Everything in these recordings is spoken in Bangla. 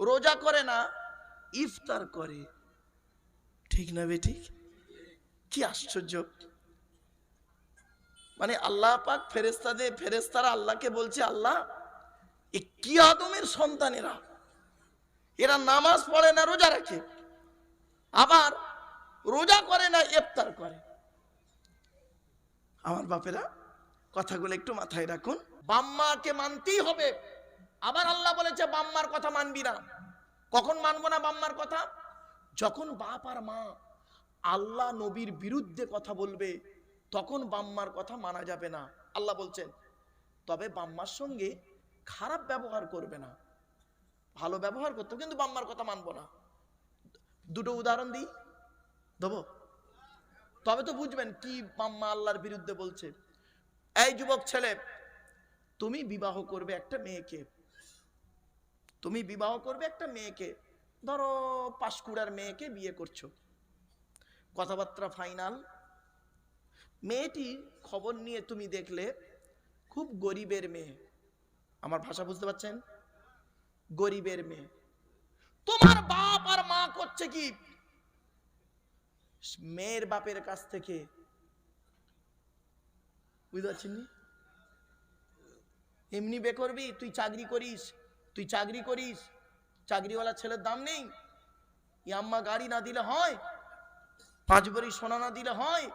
রোজা করে না, ইফতার করে। ঠিক না বে ঠিক? কি আশ্চর্য। মানে আল্লাহ পাক ফেরেস্তাদের ফেরেস্তারা আল্লাহকে বলছে, আল্লাহ, এ কি আদমের সন্তানেরা এরা? নামাজ পড়ে না, রোজা রাখে? আবার রোজা করে না, ইফতার করে? আমার বাপেরা, কথাগুলো একটু মাথায় রাখুন। বাম্মাকে মানতেই হবে। আবার আল্লাহ বলেছে, বাম্মার কথা মানবি না। কখন মানবো না বাম্মার কথা? যখন বাপ আর মা আল্লাহ নবীর বিরুদ্ধে কথা বলবে, তখন বাম্মার কথা মানা যাবে না। আল্লাহ বলছেন, তবে বাম্মার সঙ্গে খারাপ ব্যবহার করবে না। ভালো ব্যবহার করতো, কিন্তু বাম্মার কথা মানবো না। দুটো উদাহরণ দিই, দেবো? তবে তো বুঝবেন কি বাম্মা আল্লাহর বিরুদ্ধে বলছে। এই যুবক ছেলে, তুমি বিবাহ করবে একটা মেয়েকে। তুমি বিবাহ করবে একটা মেয়েকে। ধরো পাঁশকুড়ার মেয়েকে বিয়ে করছ। কথাবার্তা ফাইনাল মেয়েটি খবর নিয়ে তুমি দেখলে, খুব গরিবের মেয়ে। আমার ভাষা বুঝতে পারছেন? গরিবের মেয়ে। তোমার বাপ আর মা করছে কি? মেয়ের বাপের কাছ থেকে। বুঝতে পারছেন এমনি বে করবি তুই চাকরি করিস। তুই চাকরি করিস চাকরিওয়ালা ছেলের দাম নেই। ইয়াম্মা গাড়ি না দিলে হয়, পাঁচ ভরি সোনা না দিলে হয়,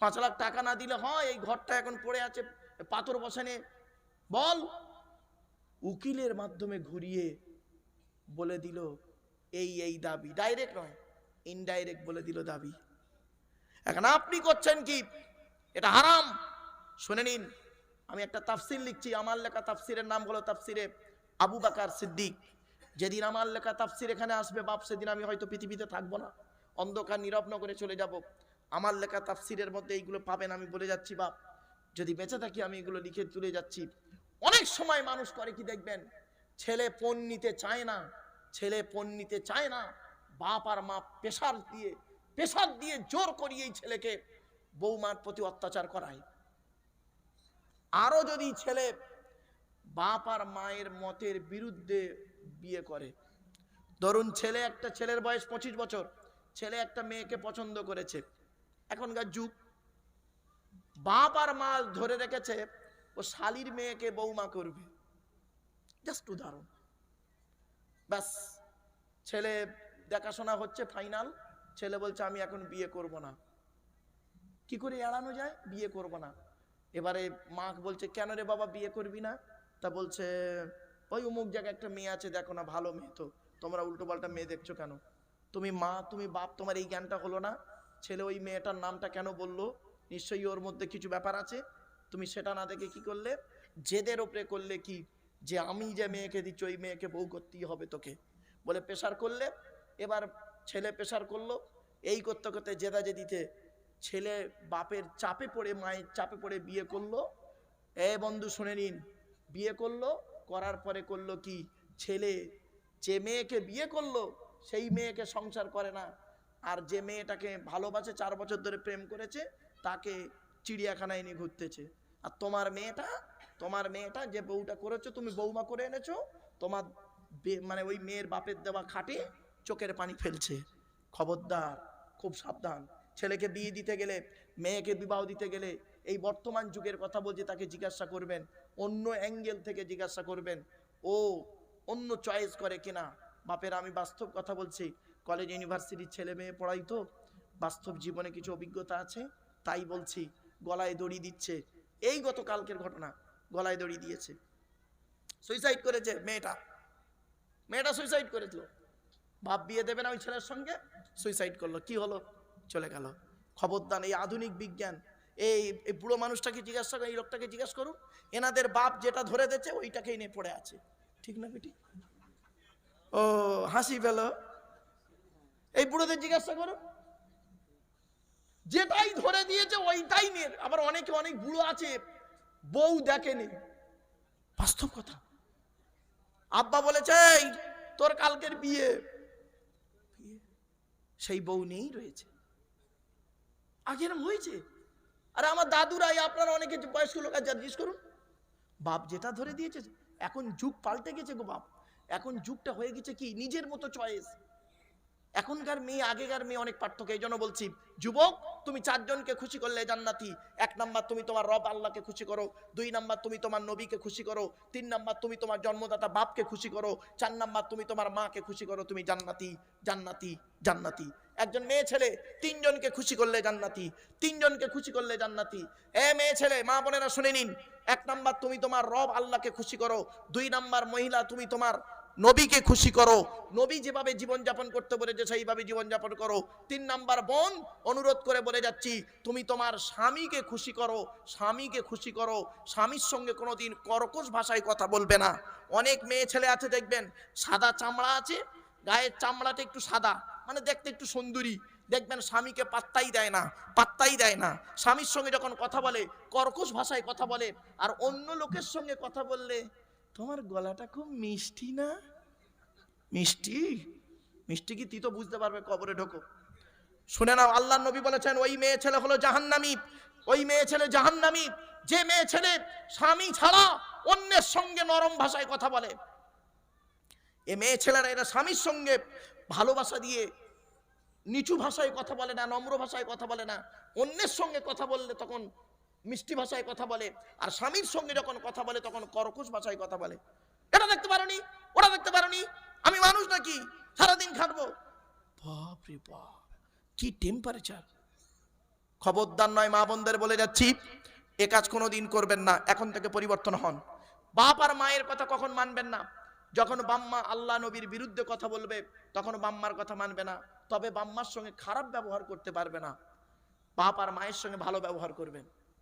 পাঁচ লাখ টাকা না দিলে হয়, এই ঘরটা এখন পড়ে আছে পাথর বসানে। বল, উকিলের মাধ্যমে ঘুরিয়ে বলে দিল, এই এই দাবি। ডাইরেক্ট নয় ইনডাইরেক্ট বলে দিল দাবি। এখন আপনি করছেন কি? এটা হারাম। শুনে নিন। আমি একটা তাফসির লিখছি, আমার লেখা তাফসিরের নাম হলো তাফসিরে আবু বাকার সিদ্দিক। যেদিন আমার লেখা তাফসির এখানে আসবে, বাপ, সেদিন আমি হয়তো পৃথিবীতে থাকব না। অন্ধকার নীরব করে চলে যাব। আমার লেখা তাফসিরের মধ্যে এইগুলো পাবেন, আমি বলে যাচ্ছি, বাপ। যদি বেঁচে থাকি, আমি এগুলো লিখে তুলে যাচ্ছি। অনেক সময় মানুষ করে কি দেখবেন? ছেলে পণ নিতে চায় না, ছেলে পণ নিতে চায় না। বাপ আর মা পেশার দিয়ে পেশার দিয়ে জোর করিয়ে ছেলেকে বৌমার প্রতি অত্যাচার করায়। আরও যদি ছেলে বাপ আর মায়ের মতের বিরুদ্ধে বিয়ে করে। ধরুন ছেলে একটা ছেলের বয়স পঁচিশ বছর, ছেলে একটা মেয়েকে পছন্দ করেছে। এখনকার যুগ। বাপ আর মা ধরে রেখেছে, ও শালির মেয়েকে বৌমা করবে। জাস্ট উদাহরণ। ব্যাস, ছেলে দেখাশোনা হচ্ছে ফাইনাল। ছেলে বলছে, আমি এখন বিয়ে করব না। কি করে এড়ানো যায়? বিয়ে করব না। এবারে মা বলছে, কেন রে বাবা বিয়ে করবি না? তা বলছে, ওই অমুক জায়গায় একটা মেয়ে আছে, দেখো না, ভালো মেয়ে তো। তোমরা উল্টো পাল্টা মেয়ে দেখছ কেন? তুমি মা, তুমি বাপ, তোমার এই জ্ঞানটা হলো না। ছেলে ওই মেয়েটার নামটা কেন বলল? নিশ্চয়ই ওর মধ্যে কিছু ব্যাপার আছে। তুমি সেটা না দেখে কি করলে? জেদের ওপরে করলে কি? যে আমি যে মেয়েকে দিচ্ছি, ওই মেয়েকে বউ করতেই হবে তোকে। বলে প্রেশার করলে, এবার ছেলে প্রেশার করল। এই করতে করতে জেদা জেদিতে ছেলে বাপের চাপে পড়ে, মায়ের চাপে পড়ে বিয়ে করল। এ বন্ধু, শুনে নিন। বিয়ে করল, করার পরে করল কি? ছেলে যে মেয়েকে বিয়ে করল, সেই মেয়েকে সংসার করে না। আর যে মেয়েটাকে ভালোবাসে, চার বছর ধরে প্রেম করেছে, তাকে চিড়িয়াখানায় নিয়ে ঘুরতেছে। আর তোমার মেয়েটা তোমার মেয়েটা যে বউটা করেছ, তুমি বৌমা করে এনেছো, তোমার মানে ওই মেয়ের বাপের দেওয়া খাটে চোখের পানি ফেলছে। খবরদার, খুব সাবধান। ছেলেকে বিয়ে দিতে গেলে, মেয়েকে বিবাহ দিতে গেলে এই বর্তমান যুগের কথা বলছে, তাকে জিজ্ঞাসা করবেন, অন্য অ্যাঙ্গেল থেকে জিজ্ঞাসা করবেন, ও অন্য চয়েস করে কিনা? বাপের, আমি বাস্তব কথা বলছি কলেজ ইউনিভার্সিটির ছেলে মেয়ে পড়াই তো, বাস্তব জীবনে কিছু অভিজ্ঞতা আছে? তাই বলছি, গলায় দড়ি দিচ্ছে। এই গত কালকের ঘটনা, গলায় দড়ি দিয়েছে। সুইসাইড করেছে মেয়েটা। মেয়েটা সুইসাইড করেছিল। বাপ বিয়ে দেবে না ওই ছেলের সঙ্গে সুইসাইড করল। কি হলো? চলে গেল। খবরদান এই আধুনিক বিজ্ঞান এই এই বুড়ো মানুষটাকে জিজ্ঞাসা করুন এই লোকটাকে জিজ্ঞাসা করুন এনাদের বাপ যেটা ধরে দিচ্ছে ওইটাকেই নিয়ে পড়ে আছে। ঠিক না বেটি? ও হাসি পেল। এই বুড়োদের জিজ্ঞাসা করুন যেটাই ধরে দিয়েছে ওইটাই নিয়ে আবার অনেকে অনেক বুড়ো আছে বউ দেখেনি। বাস্তব কথা। আব্বা বলেছে "এই, তোর কালকের বিয়ে। সেই বউ নেই রয়েছে। আগে এরম হয়েছে? আরে আমার দাদুরাই আপনারা অনেকে বয়স্ক লোক আর জিজ্ঞেস করুন। বাপ যেটা ধরে দিয়েছে, এখন যুগ পাল্টে গেছে গো বাপ। এখন যুগটা হয়ে গেছে কি? নিজের মতো চয়েস এখনকার মেয়ে, আগেকার মেয়ে অনেক পার্থক্য, এই জন্য বলছি, যুবক তুমি চারজনকে খুশি করলে জান্নাতি। এক নাম্বার তুমি তোমার রব আল্লাহকে খুশি করো। দুই নাম্বার তুমি তোমার নবীকে খুশি করো। তিন নাম্বার তুমি তোমার জন্মদাতা বাপকে খুশি করো। চার নাম্বার তুমি তোমার মাকে খুশি করো। তুমি জান্নাতি জান্নাতি জান্নাতি। একজন মেয়ে ছেলে, তিনজনকে খুশি করলে জান্নাতি। তিনজনকে খুশি করলে জান্নাতি। এ মেয়ে ছেলে, মা বোনেরা শুনে নিন। এক নাম্বার তুমি তোমার রব আল্লাহকে খুশি করো। দুই নাম্বার মহিলা তুমি তোমার নবীকে খুশি করো। নবী যেভাবে জীবনযাপন করতে বলেছে, সেইভাবে জীবনযাপন করো। তিন নাম্বার বোন, অনুরোধ করে বলে যাচ্ছি, তুমি তোমার স্বামীকে খুশি করো, স্বামীকে খুশি করো। স্বামীর সঙ্গে কোনোদিন কর্কশ ভাষায় কথা বলবে না। অনেক মেয়ে ছেলে আছে, দেখবেন, সাদা চামড়া আছে, গায়ের চামড়াটা একটু সাদা মানে দেখতে একটু সুন্দরী। দেখবেন, স্বামীকে পাত্তাই দেয় না, পাত্তাই দেয় না। স্বামীর সঙ্গে যখন কথা বলে, কর্কশ ভাষায় কথা বলে, আর অন্য লোকের সঙ্গে কথা বললে তোমার গলাটা খুব মিষ্টি না? মিষ্টি? মিষ্টি কি তুই তো বুঝতে পারবে? কবরে ঢোকো। শুনে নাও, আল্লাহ নবী বলেছেন, ওই মেয়ে ছেলে হলো জাহান্নামী। ওই মেয়ে ছেলে জাহান্নামী। যে মেয়ে ছেলে স্বামী ছাড়া অন্যের সঙ্গে নরম ভাষায় কথা বলে। এ মেয়ে ছেলেরা এরা স্বামীর সঙ্গে ভালোবাসা দিয়ে নিচু ভাষায় কথা বলে না, নম্র ভাষায় কথা বলে না। অন্যের সঙ্গে কথা বললে তখন মিষ্টি ভাষায় কথা বলে, আর স্বামীর সঙ্গে যখন কথা বলে, তখন কর্কশ ভাষায় কথা বলে। এটা দেখতে পারোনি? ওটা দেখতে পারোনি? আমি মানুষ নাকি? সারাদিন খাটবো। বাপ রে বাপ, কি টেম্পারেচার খবরদার নয় মা বোনদের বলে যাচ্ছি, এ কাজ কোনোদিন করবেন না, এখন থেকে পরিবর্তন হন। বাপ আর মায়ের কথা কখন মানবেন না? যখন বাম্মা আল্লাহ নবীর বিরুদ্ধে কথা বলবে, তখন বাম্মার কথা মানবে না। তবে বাম্মার সঙ্গে খারাপ ব্যবহার করতে পারবে না। বাপ আর মায়ের সঙ্গে ভালো ব্যবহার করবেন।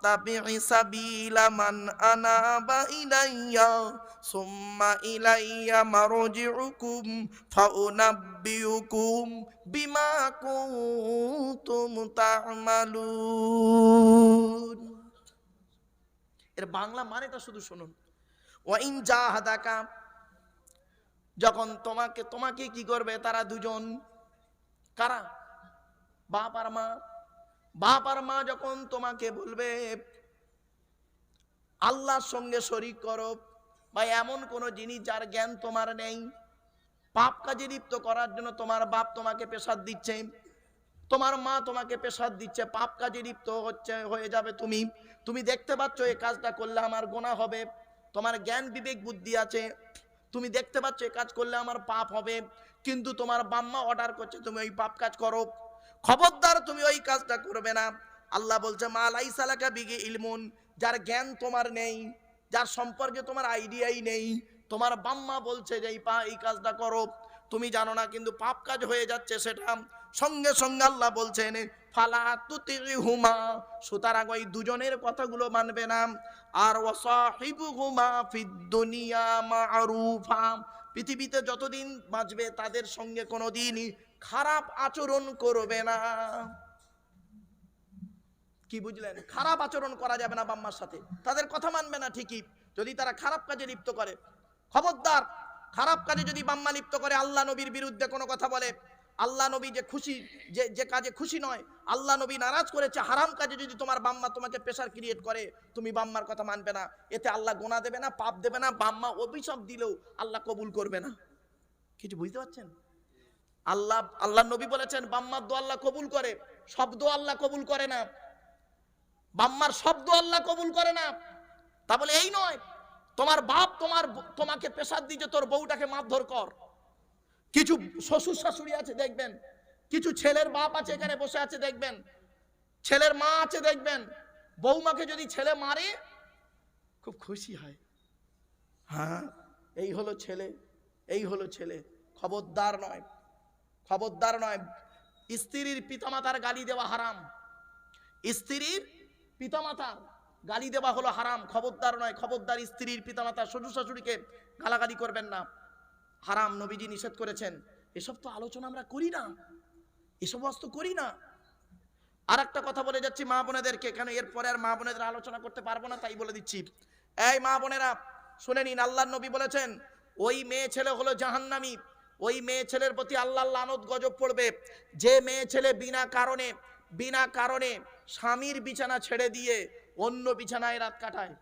واتبع سبيل من أناب إلي ثم إلي مرجعكم فأنبئكم بما كنتم تعملون এর বাংলা মানেটা শুধু শুনুন ওয়াইন জাহাদাকা যখন তোমাকে তোমাকে কি করবে তারা দুজন কারা বাপ আর মা বাপ আর মা যখন তোমাকে বলবে, আল্লাহর সঙ্গে শরিক করো, বা এমন কোন জিনিস যার জ্ঞান তোমার নেই, পাপ কাজে লিপ্ত করার জন্য তোমার বাপ তোমাকে পেশাদ দিচ্ছে, তোমার মা তোমাকে পেশাদ দিচ্ছে, পাপ কাজে লিপ্ত হচ্ছে, হয়ে যাবে তুমি। তুমি দেখতে পাচ্ছ এই কাজটা করলে আমার গোনা হবে, তোমার জ্ঞান বিবেক বুদ্ধি আছে, তুমি দেখতে পাচ্ছ এই কাজ করলে আমার পাপ হবে, কিন্তু তোমার বাম্মা অর্ডার করছে, তুমি ওই পাপ কাজ করো। খবরদার, তুমি ওই কাজটা করবে না। আল্লাহ বলছে, মা লাইসালাকা বিগে ইলমুন, যার জ্ঞান তোমার নেই, যার সম্পর্কে তোমার আইডিয়াই নেই, তোমার বাম্মা বলছে যে, এই পা, এই কাজটা করো। তুমি জানো না, কিন্তু পাপ কাজ হয়ে যাচ্ছে সেটা। সঙ্গে সঙ্গে আল্লাহ বলছেন, ফালা তুতি হুমা সুতরাং ওই দুজনের কথাগুলো মানবে না। আর ওয়াসাহিবু হুমা ফিদ দুনিয়া মারুফা, পৃথিবীতে যতদিন বাঁচবে, তাদের সঙ্গে কোনোদিন খারাপ আচরণ করবে না। কি বুঝলেন? খারাপ আচরণ করা যাবে না বাম্মার সাথে। তাদের কথা মানবে না ঠিকই। যদি তারা খারাপ কাজে লিপ্ত করে। খবরদার, খারাপ কাজে যদি বাম্মা লিপ্ত করে, আল্লাহ নবীর বিরুদ্ধে কোনো কথা বলে। আল্লাহ নবী যে খুশি, যে যে কাজে খুশি নয়, আল্লাহ নবী নারাজ করেছে, হারাম কাজে যদি তোমার বাম্মা তোমাকে প্রেশার ক্রিয়েট করে, তুমি বাম্মার কথা মানবে না। এতে আল্লাহ গোনা দেবে না, পাপ দেবে না, বাম্মা অভিশাপ দিলেও আল্লাহ কবুল করবে না। কিছু বুঝতে পারছেন? আল্লাহ আল্লাহ নবী বলেছেন, বাম্মার দো আল্লাহ কবুল করে। শব্দ আল্লাহ কবুল করে না। বাম্মার শব্দ আল্লাহ কবুল করে না। তা বলে, এই নয়, তোমার বাপ তোমার তোমাকে পেশাদ দিচ্ছে তোর বউটাকে মারধর কর। কিছু শ্বশুর শাশুড়ি আছে, দেখবেন। কিছু ছেলের বাপ আছে এখানে বসে আছে, দেখবেন। ছেলের মা আছে, দেখবেন। বৌমাকে যদি ছেলে মারে, খুব খুশি হয়। হ্যাঁ এই হলো ছেলে, এই হলো ছেলে। খবরদার নয়। খবরদার নয়। স্ত্রীর পিতামাতার গালি দেওয়া হারাম। স্ত্রীর পিতামাতার গালি দেওয়া হলো হারাম। খবরদার নয়, খবরদার স্ত্রীর পিতামাতা শ্বশুর শাশুড়িকে গালাগালি করবেন না। হারাম, নবীজি নিষেধ করেছেন। এসব তো আলোচনা আমরা করি না। এসব অস্ত করি না। আর একটা কথা বলে যাচ্ছি মা বোনেদেরকে, কেন এরপরে আর মা বোনেদের আলোচনা করতে পারব না তাই বলে দিচ্ছি। এই মা বোনেরা, শুনে নিন আল্লাহ নবী বলেছেন, ওই মেয়ে ছেলে হলো জাহান্নামী। ওই মেয়ে ছেলের প্রতি আল্লাহ লানত গজব পড়বে। যে মেয়ে ছেলে বিনা কারণে বিনা কারণে স্বামীর বিছানা ছেড়ে দিয়ে অন্য বিছানায় রাত কাটায়।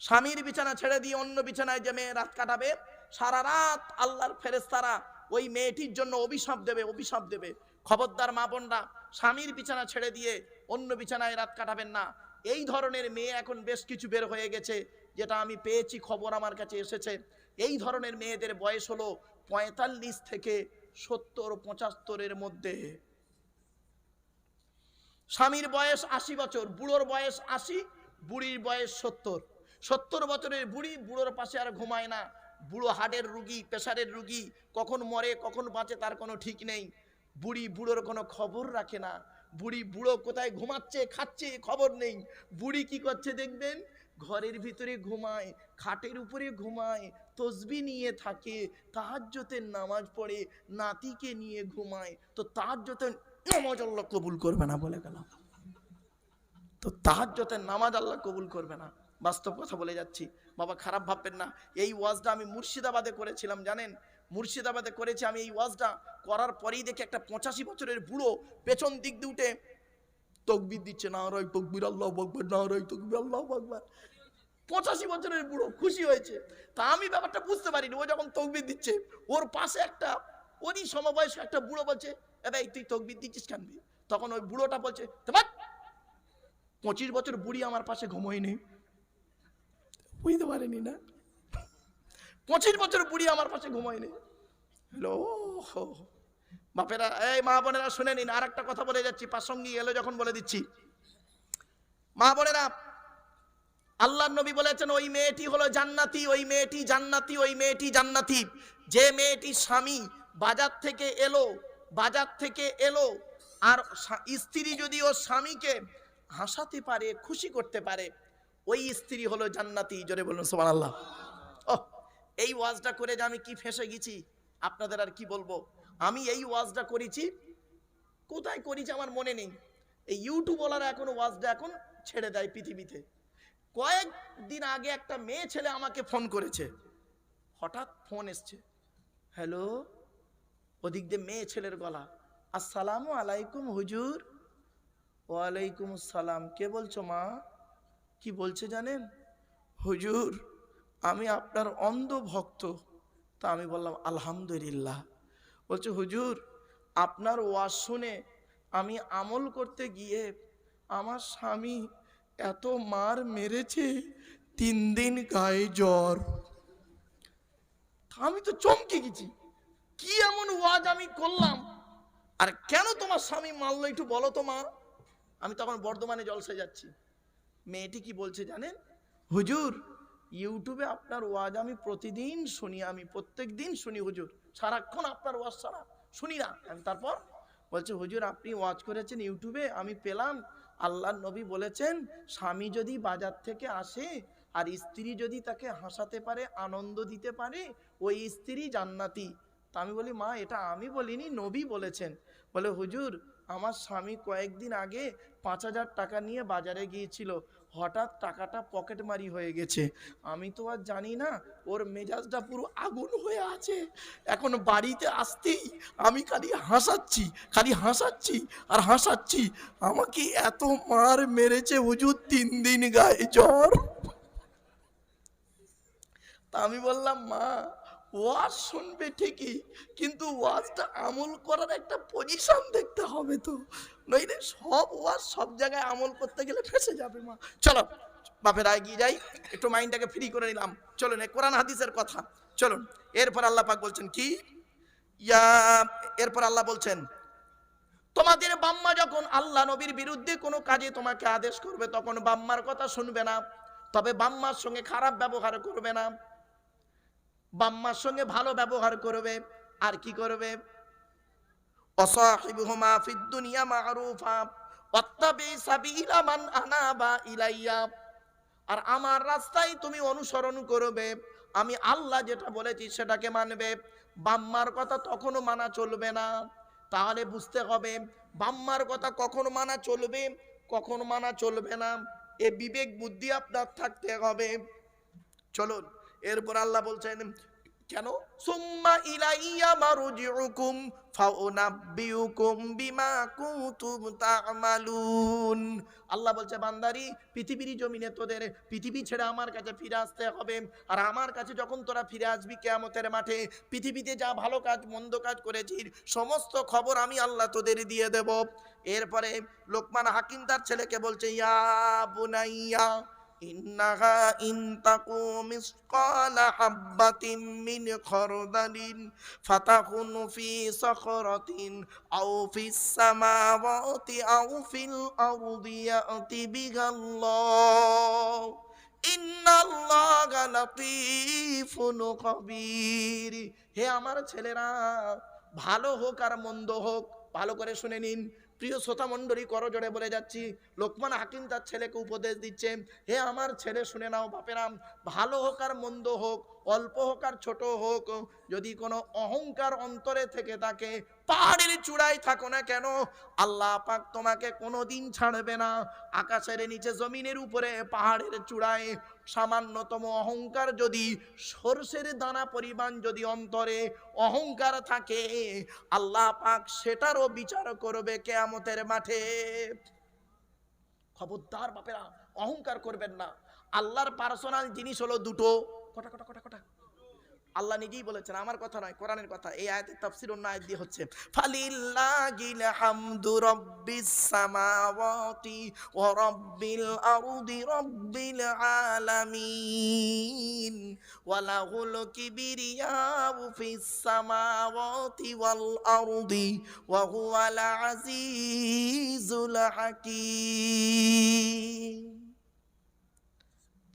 স্বামীর বিছানা ছেড়ে দিয়ে অন্য বিছানায় যে মেয়ে রাত কাটাবে, সারা রাত আল্লাহর ফেরেস্তারা ওই মেয়েটির জন্য অভিশাপ দেবে অভিশাপ দেবে। খবরদার মা বোনরা, স্বামীর বিছানা ছেড়ে দিয়ে অন্য বিছানায় রাত কাটাবেন না। এই ধরনের মেয়ে এখন বেশ কিছু বের হয়ে গেছে, যেটা আমি পেয়েছি, খবর আমার কাছে এসেছে। এই ধরনের মেয়েদের বয়স হলো পঁয়তাল্লিশ থেকে সত্তর, পঁচাত্তরের মধ্যে। স্বামীর বয়স আশি বছর, বুড়োর বয়স আশি, বুড়ির বয়স সত্তর। সত্তর বছরের বুড়ি বুড়োর পাশে আর ঘুমায় না। বুড়ো হার্টের রুগী প্রেশারের রুগী, কখন মরে, কখন বাঁচে তার কোনো ঠিক নেই। বুড়ি বুড়োর কোনো খবর রাখে না। বুড়ি বুড়ো কোথায় ঘুমাচ্ছে, খাচ্ছে, খবর নেই। বুড়ি কি করছে দেখবেন? ঘরের ভিতরে ঘুমায়, খাটের উপরে ঘুমায়, তসবি নিয়ে থাকে তাহাজ্জতের নামাজ পড়ে, নাতিকে নিয়ে ঘুমায়, তো তাহাজ্জতের নামাজ আল্লাহ কবুল করবে না বলে গেলাম। তো তাহাজ্জতের নামাজ আল্লাহ কবুল করবে না। বাস্তব কথা বলে যাচ্ছি। বাবা খারাপ ভাববেন না। এই ওয়াজটা আমি মুর্শিদাবাদে করেছিলাম, জানেন? মুর্শিদাবাদে করেছি আমি এই ওয়াজটা। করার পরেই দেখি একটা পঁচাশি বছরের বুড়ো পেছন দিক দিয়ে উঠে তকবির দিচ্ছে না রয় তকবির, আল্লাহ বকবার না রয় তকবির, আল্লাহ বকবার পঁচাশি বছরের বুড়ো, খুশি হয়েছে। তা আমি ব্যাপারটা বুঝতে পারিনি, ও যখন তকবির দিচ্ছে, ওর পাশে একটা, ওরই সমবয়স্ক একটা বুড়ো বলছে এবার তুই তকবির দিচ্ছিস কেন তখন ওই বুড়োটা বলছে পঁচিশ বছর বুড়ি আমার পাশে ঘুমোয়নি। বুঝতে পারেনি না। পঁচিশ বছর বুড়ি আমার পাশে ঘুমোয়নি। হ্যালো বাপেরা, এই মা বোনেরা, শুনে নিন আর একটা কথা বলে যাচ্ছি প্রাসঙ্গিক এলো যখন বলে দিচ্ছি। মা বোনেরা আল্লাহ নবী বলেছেন, ওই মেয়েটি হলো জান্নাতি, ওই মেয়েটি জান্নাতি, ওই মেয়েটি জান্নাতি। যে মেয়েটি স্বামী বাজার থেকে এলো, বাজার থেকে এলো, আর স্ত্রী যদি ওর স্বামীকে হাসাতে পারে, খুশি করতে পারে, ওই স্ত্রী হলো জান্নাতি। জোরে বলুন সোমান আল্লাহ ও এই ওয়াজটা করে যে আমি কি ফেসে গেছি, আপনাদের আর কি বলব? আমি এই ওয়াজটা করেছি, কোথায় করেছি আমার মনে নেই। এই ইউটিউবওয়ালারা এখন ওয়াজটা এখন ছেড়ে দেয় পৃথিবীতে। কয়েকদিন আগে একটা মেয়ে ছেলে আমাকে ফোন করেছে। হঠাৎ ফোন এসছে। হ্যালো, ওদিক দিয়ে মেয়ে ছেলের গলা। আসসালামু আলাইকুম হুজুর। ওয়ালাইকুম আসসালাম। কে বলছো মা? কি বলছে জানেন? হুজুর, আমি আপনার অন্ধ ভক্ত তা আমি বললাম, আলহামদুলিল্লাহ। বলছে, হুজুর, আপনার ওয়াজ শুনে আমি আমল করতে গিয়ে আমার স্বামী এত মার মেরেছে, তিন দিন গায়ে জ্বর। আমি তো চমকে গেছি। কি এমন ওয়াজ আমি করলাম? আর কেন তোমার স্বামী মারলো একটু বলো তো মা। আমি তখন বর্ধমানে জলসে যাচ্ছি। মেয়েটি কি বলছে জানেন? হুজুর, ইউটিউবে আপনার ওয়াজ আমি প্রতিদিন শুনি, আমি প্রত্যেক দিন শুনি হুজুর। সারাক্ষণ আপনার ওয়াজ ছাড়া। শুনি না। আমি তারপর বলছে, হুজুর, আপনি ওয়াজ করেছেন ইউটিউবে, আমি পেলাম। আল্লাহর নবী বলেছেন, স্বামী যদি বাজার থেকে আসে আর স্ত্রী যদি তাকে হাসাতে পারে, আনন্দ দিতে পারে, ওই স্ত্রী জান্নাতি। তা আমি বলি, মা, এটা আমি বলিনি, নবী বলেছেন। বলে, হুজুর, আমার স্বামী কয়েকদিন আগে পাঁচ হাজার টাকা নিয়ে বাজারে গিয়েছিল। হঠাৎ টাকাটা পকেট মারি হয়ে গেছে। আমি তো আর জানি না, ওর মেজাজটা পুরো আগুন হয়ে আছে। এখন বাড়িতে আসতেই আমি খালি হাসাচ্ছি খালি হাসাচ্ছি আর হাসাচ্ছি। আমাকে এত মার মেরেছে হুজুর, তিন দিন গায়ে জ্বর। তা আমি বললাম, মা ওয়াজ শুনবে ঠিকই, কিন্তু ওয়াজটা আমল করার একটা পজিশন দেখতে হবে তো। নইলে সব ওয়াজ সব জায়গায় আমল করতে গেলে ফেসে যাবে মা। চলো, বাপের এগিয়ে যাই। একটু মাইন্ডটাকে ফ্রি করে নিলাম। চলুন কোরআন হাদিসের কথা। চলুন এরপর আল্লাহ পাক বলছেন কি? ইয়া, এরপর আল্লাহ বলছেন, তোমাদের বাম্মা যখন আল্লাহ নবীর বিরুদ্ধে কোনো কাজে তোমাকে আদেশ করবে, তখন বাম্মার কথা শুনবে না। তবে বাম্মার সঙ্গে খারাপ ব্যবহার করবে না। বাম্মার সঙ্গে ভালো ব্যবহার করবে। আর কি করবে? ইলাইয়া আর আমার রাস্তায় তুমি অনুসরণ করবে। আমি আল্লাহ যেটা বলেছি সেটাকে মানবে। বাম্মার কথা তখনও মানা চলবে না। তাহলে বুঝতে হবে, বাম্মার কথা কখন মানা চলবে, কখন মানা চলবে না। এ বিবেক বুদ্ধি আপনার থাকতে হবে। চলুন, এরপর আল্লাহ বলছেন কেন? সুম্মা ইলাইয়া মারজিউকুম ফাউনাব্বিউকুম বিমা কুনতুম তা'মালুন। আল্লাহ বলছে, বান্দারি পৃথিবীর জমিনে তোদের, পৃথিবী ছেড়ে আমার কাছে ফিরে আসতে হবে। আর আমার কাছে যখন তোরা ফিরে আসবি কেয়ামতের মাঠে, পৃথিবীতে যা ভালো কাজ, মন্দ কাজ করেছিস, সমস্ত খবর আমি আল্লাহ তোদের দিয়ে দেব। এরপরে লোকমান হাকিম তার ছেলেকে বলছে, ইয়া বুনাইয়া ইন্নাহা ইন তাকু মিসকাল হাব্বাতিন মিন খরদালিন ফাতাকুন ফি সখরাতিন আও ফিস সামাওয়াতি আও ফিল আরদি ইয়াতি বিগাল্লাহ ইন্নাল্লাহা লাতীফুন কবির হে আমার ছেলেরা, ভালো হোক আর মন্দ হোক, ভালো করে শুনে নিন। প্রিয় শ্রোতা মণ্ডলী করজোড়ে বলে যাচ্ছি। লোকমান হাকিম তার ছেলেকে উপদেশ দিচ্ছে, হে আমার ছেলে, শুনে নাও বাপেরাম, ভালো হোক আর মন্দ হোক অল্প হোক আর ছোট হোক, যদি কোনো অহংকার অন্তরে থেকে থাকে, পাহাড়ের চূড়ায় থাকো না কেন, আল্লাহ পাক তোমাকে কোনোদিন ছাড়বে না। আকাশের নিচে, জমিনের উপরে, পাহাড়ের চূড়ায়, সামান্যতম অহংকার যদি, সর্ষের দানা পরিমাণ যদি অন্তরে অহংকার থাকে, আল্লাহ পাক সেটারও বিচার করবে কেয়ামতের মাঠে। খবরদার বাপেরা, অহংকার করবেন না। আল্লাহর পার্সোনাল জিনিস হলো দুটো। কটা কটা কটা কটা? আল্লাহ নিজেই বলেছেন, আমার কথা নয়, কোরআনের কথা। এই আয়াতের তাফসীর অন্য আয়াত দিয়ে হচ্ছে, ফালিল্লাহিল হামদু রাব্বিস সামাওয়াতি ওয়া রাব্বিল আরদি রাব্বিল আলামিন ওয়া লাহুল কিবরিয়াউ ফিস সামাওয়াতি ওয়াল আরদি ওয়া হুয়াল আজিজুল হাকীম।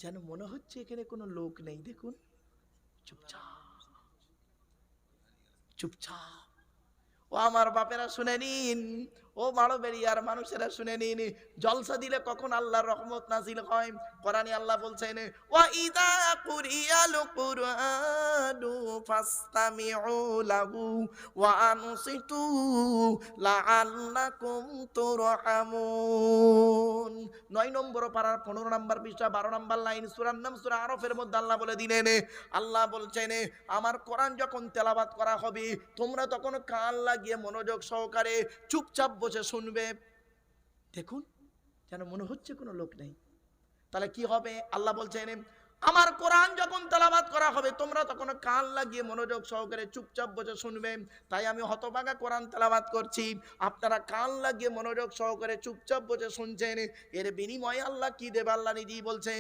যেন মনে হচ্ছে এখানে কোনো লোক নেই, দেখুন। চুপচাপ। চুপচাপ। ও আমার বাপেরা শুনে নিন। ও মারো বেরিয়ার মানুষেরা শুনে নিন জলসা দিলে কখন আল্লাহর রহমত নাজিল হয়? কোরআনে আল্লাহ বলছেন, ওয়া ইদা কুরিয়াল কুরআনু ফাসতামিউ লাহু ওয়া আনসিতু লাআল্লাকুম তুরহামুন। নয় নম্বর পাড়ার পনেরো নম্বর পৃষ্ঠা, বারো নম্বর লাইন সুরার নাম, সুরা আরফের মধ্যে আল্লাহ বলে দিলেন, আল্লাহ বলছেন, আমার কোরআন যখন তেলাবাত করা হবে, তোমরা তখন কান লাগিয়ে মনোযোগ সহকারে চুপচাপ বসে শুনবে। দেখুন যেন মনে হচ্ছে কোনো লোক নেই। তাহলে কি হবে? আল্লাহ বলছেন আমার কোরআন যখন তেলাবাত করা হবে, তোমরা তখন কান লাগিয়ে মনোযোগ সহকারে চুপচাপ বসে শুনবে। তাই আমি হতভাগা কোরআন তেলাবাত করছি। আপনারা কান লাগিয়ে মনোযোগ সহকারে চুপচাপ বসে শুনছেন। এর বিনিময়ে আল্লাহ কি দেবে? আল্লাহ নিজেই বলছে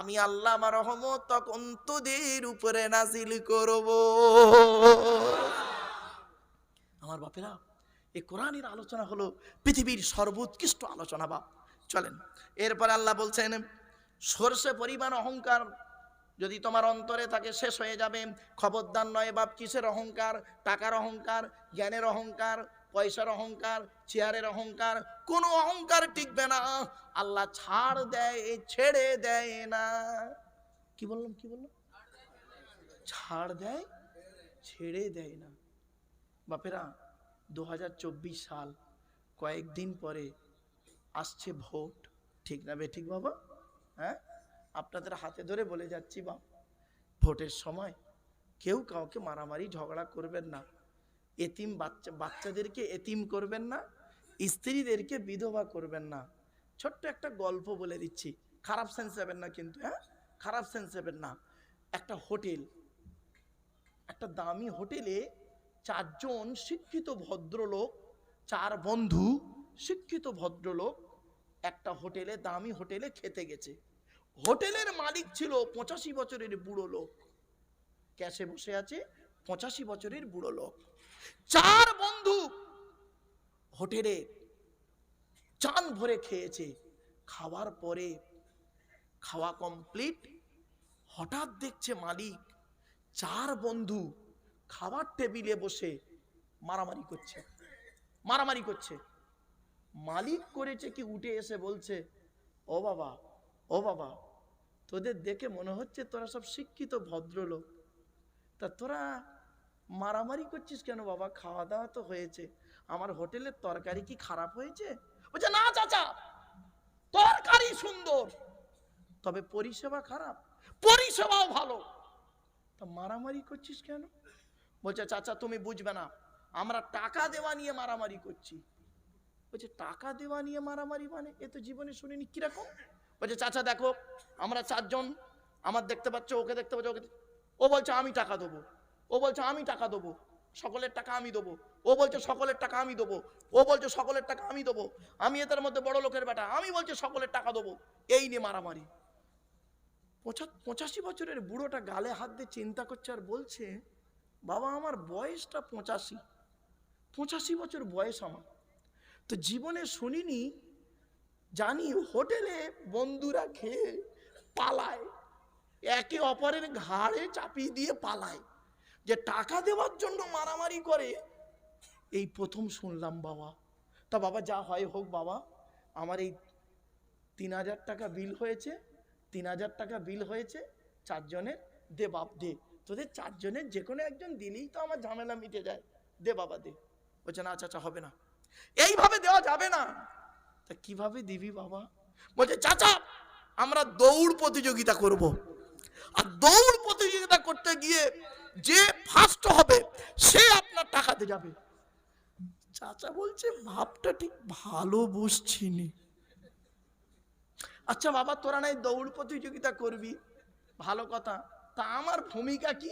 আমি আল্লাহ আমার রহমত তখন তোদের উপরে নাজিল করব। আমার বাপেরা, এই কোরআনের আলোচনা হলো পৃথিবীর সর্বোৎকৃষ্ট আলোচনা, বাপ। চলেন। এরপর আল্লাহ বলছেন, সর্ষে পরিমাণ অহংকার যদি তোমার অন্তরে থাকে শেষ হয়ে যাবে। খবরদার নয় বাপ, কিসের অহংকার? টাকার অহংকার, জ্ঞানের অহংকার, পয়সার অহংকার, চেয়ারের অহংকার, কোনো অহংকার টিকবে না। আল্লাহ ছাড় দেয়, ছেড়ে দেয় না। কি বললাম কি বললাম? ছাড় দেয়, ছেড়ে দেয় না। বাপেরা, দু হাজার চব্বিশ সাল, কয়েকদিন পরে আসছে ভোট। ঠিক না বে, ঠিক বাবা? হ্যাঁ? আপনাদের হাতে ধরে বলে যাচ্ছি বা ভোটের সময় কেউ কাউকে মারামারি, ঝগড়া করবেন না। এতিম বাচ্চা, বাচ্চাদেরকে এতিম করবেন না, স্ত্রীদেরকে বিধবা করবেন না। ছোট্ট একটা গল্প বলে দিচ্ছি। খারাপ সেন্স হবেন না কিন্তু হ্যাঁ? খারাপ সেন্স হবেন না। একটা হোটেল, একটা দামি হোটেলে চারজন শিক্ষিত ভদ্রলোক, চার বন্ধু শিক্ষিত ভদ্রলোক একটা হোটেলে, দামি হোটেলে খেতে গেছে। হোটেলের মালিক ছিল পঁচাশি বছরের বুড়ো লোক। ক্যাশে বসে আছে পঁচাশি বছরের বুড়ো লোক। চার বন্ধু হোটেলে চান ভরে খেয়েছে। খাওয়ার পরে খাওয়া কমপ্লিট, হঠাৎ দেখছে মালিক চার বন্ধু খাবার টেবিলে বসে মারামারি করছে। মারামারি করছে। মালিক করেছে কি উঠে এসে বলছে, ও বাবা ও বাবা, তোদের দেখে মনে হচ্ছে তোরা সব শিক্ষিত ভদ্রলোক। তা তোরা মারামারি করছিস কেন বাবা? খাওয়া দাওয়া তো হয়েছে। আমার হোটেলের তরকারি কি খারাপ হয়েছে? বলছে, না চাচা, তরকারি সুন্দর, তবে পরিষেবা খারাপ, পরিষেবাও ভালো। তা মারামারি করছিস কেন? বলছে, চাচা, তুমি বুঝবে না, আমরা টাকা দেওয়া নিয়ে মারামারি করছি। বলছে, টাকা দেওয়া নিয়ে মারামারি মানে? এ তো জীবনে শুনিনি, কীরকম? বলছে, চাচা, দেখো, আমরা চারজন, আমার দেখতে পাচ্ছ, ওকে দেখতে পাচ্ছ, ওকে ও বলছে, আমি টাকা দেবো। ও বলছে, আমি টাকা দেবো, সকলের টাকা আমি দেবো। ও বলছে, সকলের টাকা আমি দেবো। ও বলছে, সকলের টাকা আমি দেবো। আমি এদের মধ্যে বড় লোকের বেটা, আমি বলছে, সকলের টাকা দেবো। এই নিয়ে মারামারি। পঁচা- পঁচাশি বছরের বুড়োটা গালে হাত দিয়ে চিন্তা করছে আর বলছে, বাবা, আমার বয়সটা পঁচাশি। পঁচাশি বছর বয়স আমার। তো জীবনে শুনিনি, জানি হোটেলে বন্ধুরা খেয়ে পালায়, একে অপরের ঘাড়ে চাপিয়ে দিয়ে পালায়, যে টাকা দেওয়ার জন্য মারামারি করে। এই প্রথম শুনলাম বাবা। তা বাবা যা হয় হোক বাবা, আমার এই তিন হাজার টাকা বিল হয়েছে, তিন হাজার টাকা বিল হয়েছে, চারজনের দে বাপ, দে। তোদের চারজনের যে কোনো একজন দিলেই তো আমার ঝামেলা মিটে যায়। দে বাবা, দে। বলছে, না আচ্ছা আচ্ছা হবে না। এইভাবে দেওয়া যাবে না। তা কীভাবে দিবি বাবা? বলছে, চাচা, আমরা দৌড় প্রতিযোগিতা করব। আর দৌড় প্রতিযোগিতা করতে গিয়ে যে ফার্স্ট হবে, সে আপনার টাকাতে যাবে। চাচা বলছে, ভাবটা ঠিক ভালো বুঝছিনি আচ্ছা বাবা, তোরা নাই দৌড় প্রতিযোগিতা করবি? ভালো কথা। তা আমার ভূমিকা কি?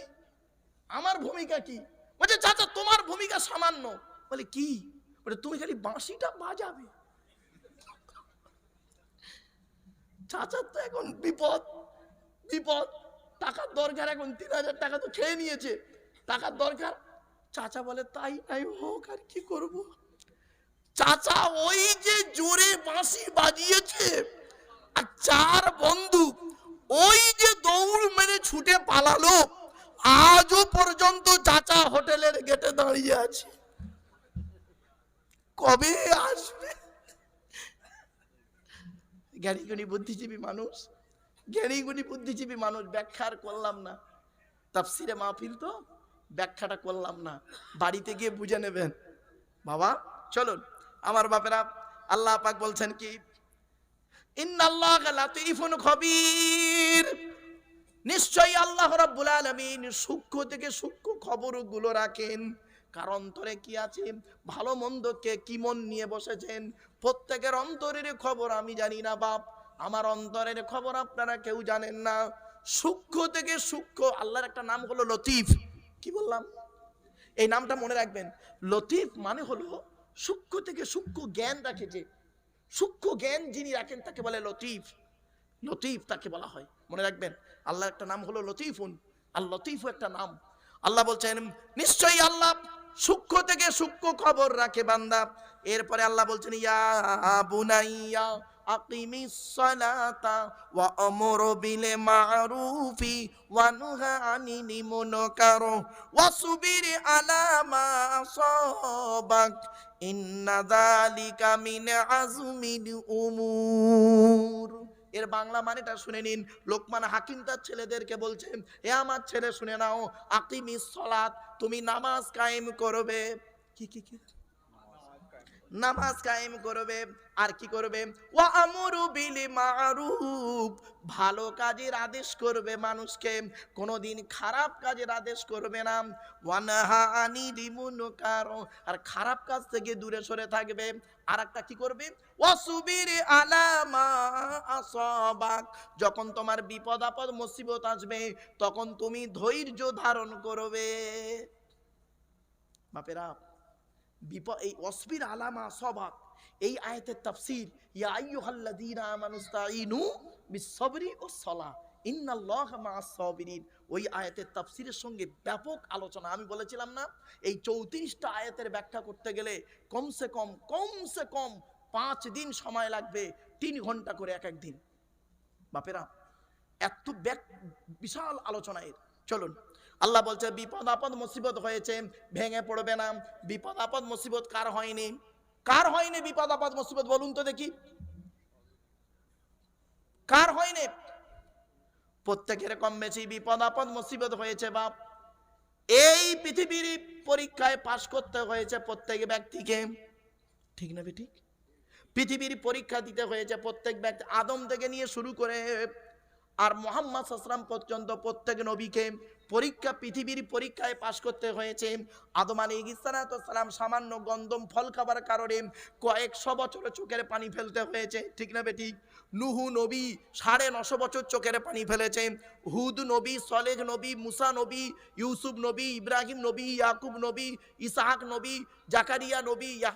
আমার ভূমিকা কি? বলছে, চাচা, তোমার ভূমিকা সামান্য। বলে, কি? বলে, তুমি খালি বাঁশিটা বাজাবে। চাচার তো এখন বিপদ বিপদ। টাকার দরকার এখন তিন হাজার টাকা তো খেয়ে নিয়েছে। টাকার দরকার? চাচা বলে, তাই নাই হোক, আর কি করব? চাচা ওই যে জোরে বাঁশি বাজিয়েছে, আর চার বন্ধু ওই যে দৌড় মেরে ছুটে পালালো, আজও পর্যন্ত চাচা হোটেলের গেটে দাঁড়িয়ে আছে। কবে আসবে? জ্ঞানীগুণী বুদ্ধিজীবী মানুষ, জ্ঞানীগুণী বুদ্ধিজীবী মানুষ ব্যাখ্যার করলাম না। তাফসিরে মাহফিল তো ব্যাখ্যাটা করলাম না। বাড়িতে গিয়ে বুঝে নেবেন। বাবা, চলুন। আমার বাপেরা, আল্লাহ পাক বলছেন কি? নিশ্চয়ই আল্লাহ রাব্বুল আলামিন সূক্ষ্ম থেকে সূক্ষ্ম খবরগুলো রাখেন। কার অন্তরে কি আছে? ভালো মন্দকে কি মন নিয়ে বসেছেন? প্রত্যেকের অন্তরের খবর আমি জানি না, বাপ। আমার অন্তরের খবর আপনারা কেউ জানেন না। সূক্ষ্ম থেকে সূক্ষ্ম, আল্লাহর একটা নাম হলো লতিফ। কি বললাম? এই নামটা মনে রাখবেন। লতিফ মানে হলো সূক্ষ্ম থেকে সূক্ষ্ম জ্ঞান রাখেছে সূক্ষ্ম জ্ঞান যিনি রাখেন তাকে বলে লতিফ। লতিফ তাকে বলা হয়। মনে রাখবেন, আল্লাহর একটা নাম হলো লতিফুন। আর লতিফ একটা নাম। আল্লাহ বলছেন, নিশ্চয়ই আল্লাহ সূক্ষ্ম থেকে সূক্ষ্ম খবর রাখে বান্দা। এরপরে আল্লাহ বলছেন, ইয়া বুনাইয়া আকিমিস ওয়া সুবির এর বাংলা মানেটা শুনে নিন। লোকমান হাকিম তার ছেলেদেরকে বলছেন, এ আমার ছেলে শুনে নাও, আকিমি সলাত তুমি নামাজ কায়েম করবে। কি কি কি? নামাজ কায়েম করবে। আর কি করবে? ওয়া আমরু বিল ভালো কাজের আদেশ করবে মানুষকে। কোনোদিন খারাপ কাজের আদেশ করবে না। ওয়ানাহা মুনকার। আর খারাপ কাজ থেকে দূরে সরে থাকবে। আর একটা কি করবে? ওয়াসুবির আলামা আসাবাক। যখন তোমার বিপদ আপদ, মুসিবত আসবে, তখন তুমি ধৈর্য ধারণ করবে। বাপেরা বিপদ এই অসবির আলামা সবাক এই আয়াতের তাফসীর, ইয়া বিসসবরি ও সলা ওই আয়াতের তাফসীরের সঙ্গে ব্যাপক আলোচনা। আমি বলেছিলাম না, এই চৌত্রিশটা আয়াতের ব্যাখ্যা করতে গেলে কমসে কম কমসে কম পাঁচ দিন সময় লাগবে, তিন ঘণ্টা করে এক এক দিন। বাপেরা, এত বিশাল আলোচনা এর। চলুন, আল্লাহ বলছে, বিপদ আপদ মুসিবত হয়েছে, ভেঙে পড়বে না। বিপদ আপদ মুসিবত কার হয়নি? কার হয়নি বিপদ আপদ, মুসিবত? বলুন তো দেখি। কার হয়নি? প্রত্যেকের কম বেশি বিপদ আপদ, মুসিবত হয়েছে, বাপ। এই পৃথিবীর পরীক্ষায় পাশ করতে হয়েছে প্রত্যেক ব্যক্তিকে। ঠিক না ঠিক পৃথিবীর পরীক্ষা দিতে হয়েছে প্রত্যেক ব্যক্তি। আদম থেকে নিয়ে শুরু করে আর মোহাম্মদ সাসলাম পর্যন্ত প্রত্যেক নবীকে পরীক্ষা, পৃথিবীর পরীক্ষায় পাশ করতে হয়েছে। আদম আলী ইসালাম সামান্য গন্ধম ফল খাবার কারণে কয়েকশো বছর চোখের পানি ফেলতে হয়েছে। ঠিক না বেঠিক নুহু নবী সাড়ে নশো বছর চোখের পানি ফেলেছে। হুদ নবী, সলেহ নবী, মুসা নবী, ইউসুফ নবী, ইব্রাহিম নবী, ইয়াকুব নবী, ইসাহাক নবী, জাকারিয়া নবী